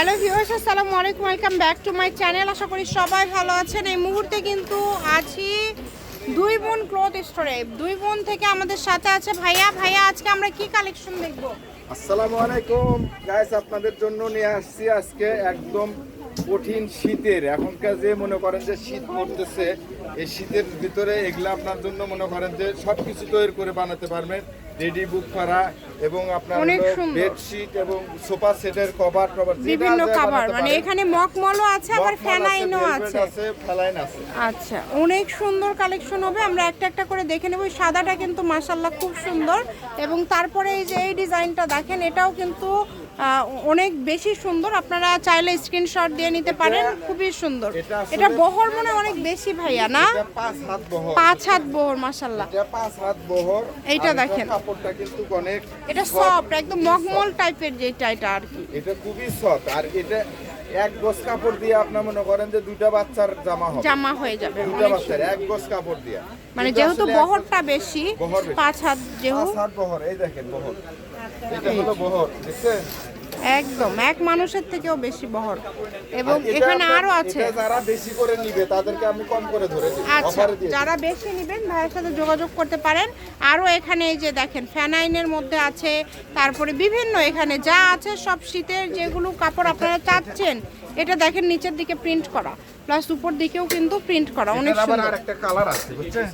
Hello viewers, আসসালামু আলাইকুম, welcome back to my channel. আশা করি সবাই ভালো আছেন। এই মুহূর্তে কিন্তু আছি দুই বোন ক্লথ স্টোরে দুই বোন থেকে আমাদের সাথে আছে ভাইয়া। ভাইয়া, আজকে আমরা কি কালেকশন দেখব? আসসালামু আলাইকুম। গাইস আপনাদের জন্য নিয়ে আসছি আজকে একদম কঠিন শীতের। এখনকার যে মনে করেন যে শীত পড়তেছে এই শীতের ভিতরে এগুলো আপনার জন্য মনে করেন যে সব কিছু তৈরি করে বানাতে পারবেন। রেডি বুক করা এবং আপনার। বেডশিট এবং সোফা সেটের কভার টভার বিভিন্ন কাভার মানে এখানে মকমলও আছে আবার ফ্যানাইনও আছে। আছে ফ্যালাইন আছে। আচ্ছা অনেক সুন্দর কালেকশন হবে। আমরা একটা একটা করে দেখে নেব। সাদাটা কিন্তু মাসাল্লাহ খুব সুন্দর। এবং তারপরে এই যে এই ডিজাইনটা দেখেন এটাও কিন্তু অনেক বেশি সুন্দর। আপনারা চাইলে স্ক্রিনশট দিয়ে নিতে পারেন খুবই সুন্দর। এটা বহর মনে অনেক বেশি ভাইয়া না? পাঁচ হাত বহর। পাঁচ হাত বহর মাসাল্লাহ পাঁচ হাত বহর। এইটা দেখেন। কাপড়টা কিন্তু অনেক এটা। সফট একদম মখমল টাইপের যেটা এটা আর কি। এটা খুবই সফট আর এটা এক গোস কাপড় দিয়ে আপনার মনে করেন যে দুইটা বাচ্চার জামা হবে। জামা হয়ে যাবে দুইটা বাচ্চার এক গোস কাপড় দিয়ে। মানে যেহেতু বহরটা বেশি। পাঁচ হাত যেহেতু পাঁচ হাত বহর এই দেখেন বহর। এটা হলো বহর দেখছেন? একদম এক মানুষের থেকেও বেশি বহর। এবং এখানে আরও আছে। যারা বেশি করে নিবে তাদেরকে আমি কম করে ধরে দিই আচ্ছা। যারা বেশি নেবেন ভাইয়ের সাথে যোগাযোগ করতে পারেন। আরও এখানে এই যে দেখেন ফ্যানাইনের মধ্যে আছে তারপরে বিভিন্ন এখানে যা আছে সব শীতের যেগুলো কাপড় আপনারা চাচ্ছেন এটা দেখেন নিচের দিকে প্রিন্ট করা। প্লাস উপর দিকেও কিন্তু প্রিন্ট করা অনেক সুন্দর। আরেকটা কালার আছে বুঝছেন?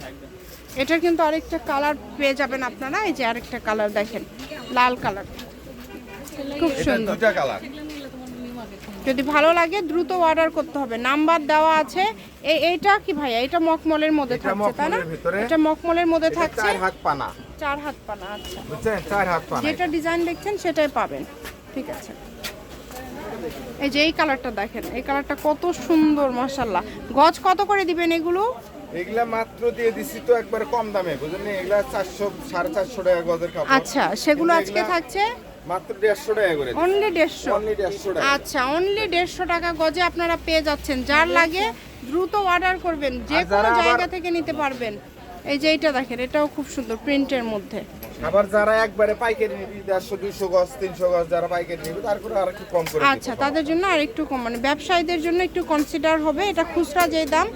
এটার কিন্তু আরেকটা কালার পেয়ে যাবেন আপনারা এই যে আরেকটা কালার দেখেন লাল কালার খুব সুন্দর। কালার। যদি ভালো লাগে দ্রুত অর্ডার করতে হবে। নাম্বার দেওয়া আছে। এই এইটা কি ভাইয়া? এটা মকমলের মধ্যে থাকছে তাই না? এটা মকমলের মধ্যে থাকছে। চার হাত পানা। চার হাত পানা আচ্ছা। বুঝছেন? চার হাত পানা। যেটা ডিজাইন দেখছেন সেটাই পাবেন। ঠিক আছে। এই যে এই কালারটা দেখেন এই কালারটা কত সুন্দর মাশাল্লাহ গজ কত করে দিবেন এগুলো? এগুলা মাত্র দিয়ে দিছি তো একবারে কম দামে বুঝলেন? এগুলা চারশো সাড়ে চারশো টাকা গজের কাপড়। আচ্ছা সেগুলো আজকে থাকছে? মাত্র দেড়শো টাকা করে অনলি দেড়শো? অনলি দেড়শো টাকা। আচ্ছা অনলি দেড়শো টাকা গজে আপনারা পেয়ে যাচ্ছেন। যার লাগে দ্রুত অর্ডার করবেন। যে কোনো জায়গা থেকে নিতে পারবেন। এই যে দেখেন এটাও খুব সুন্দর প্রিন্টের মধ্যে। আবার যারা একবারে পাইকারি নিবি দেড়শো দুইশো গজ তিনশো গজ যারা পাইকারি নিবি তারপরে আর একটু কম করে আচ্ছা তাদের জন্য আর একটু কম মানে ব্যবসায়ীদের জন্য একটু কনসিডার হবে। এটা খুচরা যে দাম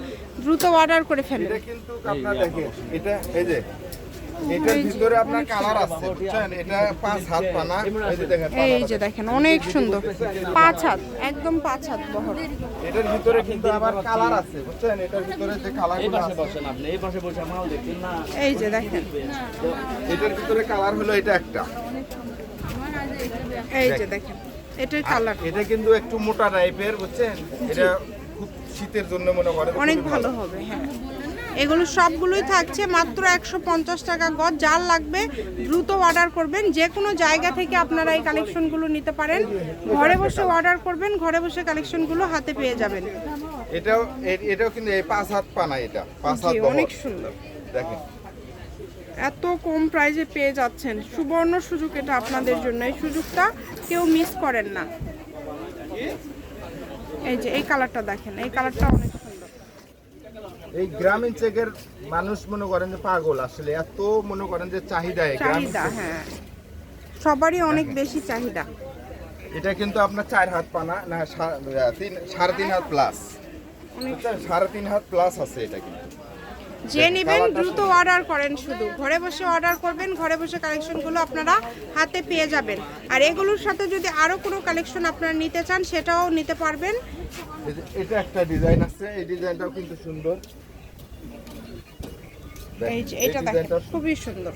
দ্রুত অর্ডার করে ফেলুন। এটা কিন্তু আপনার দেখেন এটা এই যে এটার ভিতরে আপনার কালার আছে বুঝছেন? এটা পাঁচ হাত পানা। এই যে দেখেন এই যে দেখেন। অনেক সুন্দর। পাঁচ হাত একদম পাঁচ হাত বহর। এটার ভিতরে কিন্তু আবার কালার আছে বুঝছেন? এটার ভিতরে যে কালার এই পাশে বসেন আপনি এই পাশে বসে মাল দেখছেন না। এই যে দেখেন। এটার ভিতরে কালার হলো এটা একটা। এই যে দেখেন এটার কালার। এটা কিন্তু একটু মোটা টাইপের বুঝছেন? এটা খুব শীতের জন্য মনে করেন অনেক ভালো। হবে হ্যাঁ। এগুলো সবগুলোই থাকছে মাত্র একশো পঞ্চাশ টাকা গজ। যার লাগবে দ্রুত অর্ডার করবেন। যে কোনো জায়গা থেকে আপনারা এই কালেকশনগুলো নিতে পারেন। ঘরে বসে অর্ডার করবেন ঘরে বসে কালেকশনগুলো হাতে পেয়ে যাবেন। এটাও এটাও কিন্তু এই পাঁচ হাত পানা এটা। পাঁচ হাত অনেক সুন্দর। দেখেন। এত কম প্রাইজে পেয়ে যাচ্ছেন। সুবর্ণ সুযোগ এটা আপনাদের জন্য। এই সুযোগটা কেউ মিস করেন না। এই যে এই কালারটা দেখেন। এই কালারটা অনেক এই গ্রামীণ চেকের মানুষ মনে করেন যে পাগল আসলে এত মনে করেন যে চাহিদা চাহিদা হ্যাঁ। সবারই অনেক বেশি চাহিদা। এটা কিন্তু আপনার চার হাত পানা না তিন সাড়ে তিন হাত প্লাস সাড়ে তিন হাত প্লাস আছে এটা কিন্তু। যে নেবেন দ্রুত অর্ডার করেন শুধু। ঘরে বসে অর্ডার করবেন ঘরে বসে কালেকশনগুলো আপনারা হাতে পেয়ে যাবেন। আর এগুলোর সাথে যদি আরও কোনো কালেকশন আপনারা নিতে চান সেটাও নিতে পারবেন। এটা একটা ডিজাইন আছে এই ডিজাইনটাও কিন্তু সুন্দর। এই এটা দেখেন খুবই সুন্দর।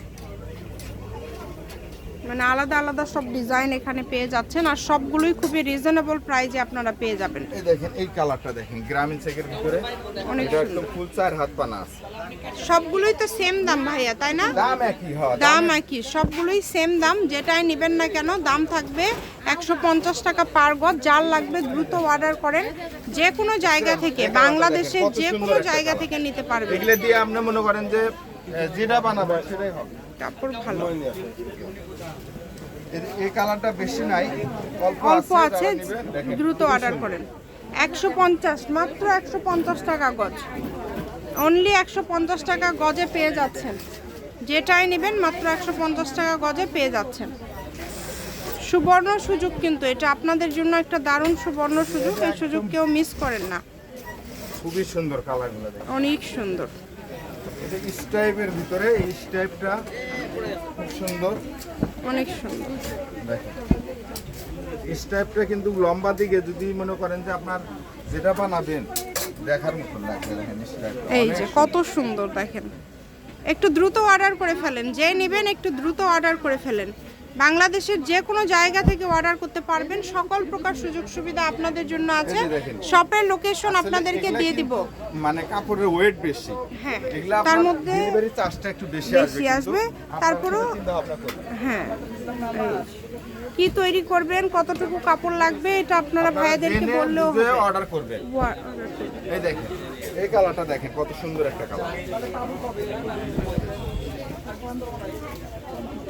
মানে আলাদা আলাদা সব ডিজাইন এখানে পেয়ে যাচ্ছেন আর সবগুলোই খুবই রিজনেবল প্রাইজে আপনারা পেয়ে যাবেন। এই দেখেন এই কালারটা দেখেন গ্রামীণ চেকের ভিতরে। অনেক একদম ফুল চার হাত পানা আছে। সবগুলোই তো সেম দাম ভাইয়া তাই না? দাম একই হয় দাম একই। সবগুলোই সেম দাম যেটাই নেবেন না কেন দাম থাকবে একশো পঞ্চাশ টাকা পার গজ যার লাগবে দ্রুত অর্ডার করেন যে কোনো জায়গা থেকে বাংলাদেশের যে কোনো জায়গা থেকে নিতে পারবেন। এগুলো দিয়ে আপনি মনে করেন যে যেটা বানাবেন সেটাই হবে। কাপড় ভালো। এই- কালারটা বেশি নাই অল্প আছে। দ্রুত অর্ডার করেন। একশো পঞ্চাশ মাত্র একশো পঞ্চাশ টাকা গজ। অনলি একশো পঞ্চাশ টাকা গজে পেয়ে যাচ্ছেন। যেটাই নেবেন মাত্র একশো পঞ্চাশ টাকা গজে পেয়ে যাচ্ছেন। সুবর্ণ সুযোগ কিন্তু এটা আপনাদের জন্য একটা দারুণ সুবর্ণ সুযোগ। এই সুযোগ কেউ মিস করেন না। খুবই সুন্দর কালারগুলো অনেক সুন্দর। এটা স্টাইপের ভিতরে এই স্টাইপটা খুব সুন্দর। অনেক সুন্দর। স্টাইপটা কিন্তু লম্বা দিকে যদি মনে করেন যে আপনার যেটা বানাবেন দেখার মতন লাগবে এই যে কত সুন্দর দেখেন। একটু দ্রুত অর্ডার করে ফেলেন যে নেবেন একটু দ্রুত অর্ডার করে ফেলেন। বাংলাদেশের যে কোনো জায়গা থেকে অর্ডার করতে পারবেন। সকল প্রকার সুযোগ সুবিধা আপনাদের জন্য আছে। শপের লোকেশন আপনাদেরকে দিয়ে দিব। মানে কাপড়ের ওয়েট বেশি। হ্যাঁ তার মধ্যে ডেলিভারি চার্জটা একটু বেশি আসবে আসবে, তারপরেও- হ্যাঁ। কি তৈরি করবেন কতটুকু কাপড় লাগবে এটা আপনারা ভাইয়াদেরকে বললেও অর্ডার করবেন। করবেন। এই দেখেন এই কালারটা দেখেন কত সুন্দর একটা কালার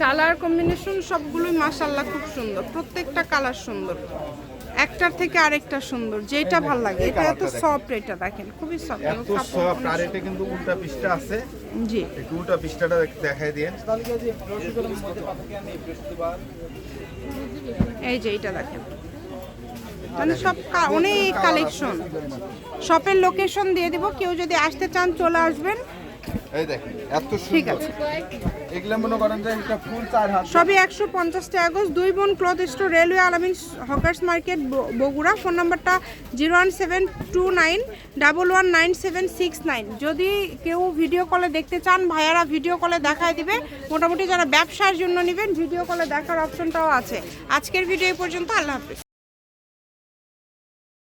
কালার কম্বিনেশন সবগুলোই মাশাল্লাহ খুব সুন্দর। প্রত্যেকটা কালার সুন্দর। একটার থেকে আরেকটা সুন্দর। যেটা ভালো লাগে। এটা এত সফট এটা দেখেন। খুবই সফট এত সফট আর এটা কিন্তু উল্টা পিসটা আছে। জি। একটু উল্টা পিসটাটা দেখাই দিন এই যে এটা দেখেন। মানে সব অনেক কালেকশন শপের লোকেশন দিয়ে দিব। কেউ যদি আসতে চান চলে আসবেন। এই দেখেন এত ঠিক আছে। এগুলো মনে করেন যে এটা ফুল চার হাত। সবই একশো পঞ্চাশ টাকা গজ দুই বোন cloth store railway Alamin hawkers market Bogura. Phone নাম্বারটা zero one seven two nine double one nine seven six nine. যদি কেউ ভিডিও কলে দেখতে চান ভাইয়ারা ভিডিও কলে দেখায় দিবে। মোটামুটি যারা ব্যবসার জন্য নেবেন ভিডিও কলে দেখার অপশনটাও আছে। আজকের ভিডিও পর্যন্ত আল্লাহ হাফিজ।